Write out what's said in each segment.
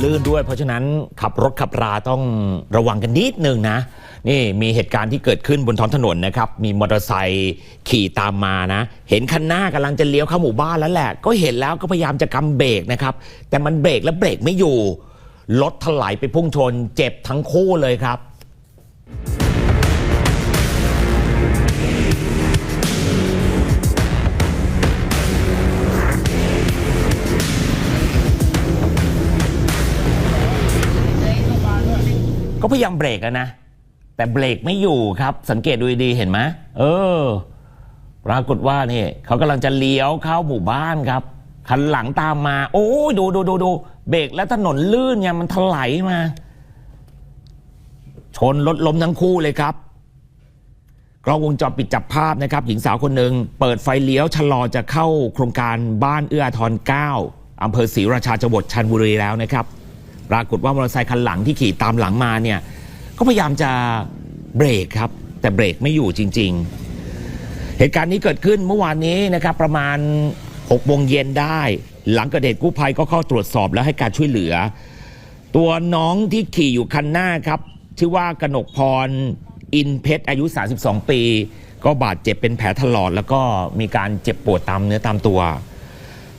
ลื่นด้วยเพราะฉะนั้นขับรถขับราต้องระวังกันนิดนึงนะ นี่มีเหตุการณ์ที่เกิดขึ้นบนท้องถนนนะครับ มีมอเตอร์ไซค์ขี่ตามมานะ เห็นคันหน้ากำลังจะเลี้ยวเข้าหมู่บ้านแล้วแหละ ก็เห็นแล้วก็พยายามจะกำเบรกนะครับ แต่มันเบรกแล้วเบรกไม่อยู่รถถลายไปพุ่งชน เจ็บทั้งคู่เลยครับ ก็พยายามเบรกนะ แต่เบรกไม่อยู่ครับ สังเกตดูดีเห็นไหมเออ ปรากฏว่านี่เขากำลังจะเลี้ยวเข้าหมู่บ้านครับคันหลังตามมา โอ้ยดูดูดูดูเบรกแล้วถนนลื่นเนี่ยมันถลายมา ชนรถล้มทั้งคู่เลยครับกล้องวงจรปิดจับภาพนะครับ หญิงสาวคนหนึ่งเปิดไฟเลี้ยวชะลอจะเข้าโครงการบ้านเอื้ออาทร9อำเภอศรีราชาจังหวัดชันบุรีแล้วนะครับ ปรากฏว่ามอเตอร์ไซค์คันหลังที่ขี่ตามหลังมาเนี่ยก็พยายามจะเบรกครับ แต่เบรกไม่อยู่จริง ๆ เหตุการณ์นี้เกิดขึ้นเมื่อวานนี้นะครับประมาณ6โมงเย็นได้ หลังเกิดเหตุกู้ภัยก็เข้าตรวจสอบและให้การช่วยเหลือ ตัวน้องที่ขี่อยู่คันหน้าครับ ชื่อว่ากนกพรอินเพชรอายุ 32 ปี ก็บาดเจ็บเป็นแผลถลอดแล้วก็มีการเจ็บปวดตามเนื้อตามตัว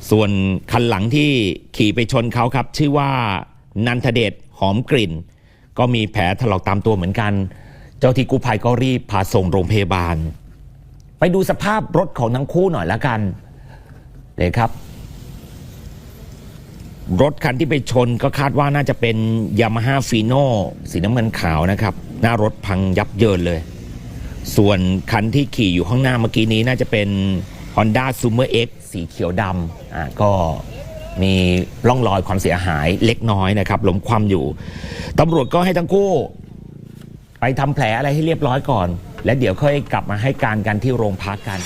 ส่วนคันหลังที่ขี่ไปชนเขาครับ ชื่อว่า นันทเดชหอมกลิ่น ก็มีแผลถลอกตามตัวเหมือนกัน เจ้าที่กู้ภัยก็รีบพาส่งโรงพยาบาล ไปดูสภาพรถของทั้งคู่หน่อยละกันเดี๋ยวครับ รถคันที่ไปชนก็คาดว่าน่าจะเป็นยามาฮ่าฟีโน่สีน้ำเงินขาวนะครับ หน้ารถพังยับเยินเลย ส่วนคันที่ขี่อยู่ข้างหน้าเมื่อกี้นี้น่าจะเป็น Honda s u m e r X สีเขียวดำอ่าก็ มีร่องรอยความเสียหายเล็กน้อยนะครับล้มคว่ำอยู่ตำรวจก็ให้ทั้งคู่ ไปทำแผลอะไรให้เรียบร้อยก่อน และเดี๋ยวค่อยกลับมาให้การกันที่โรงพักกัน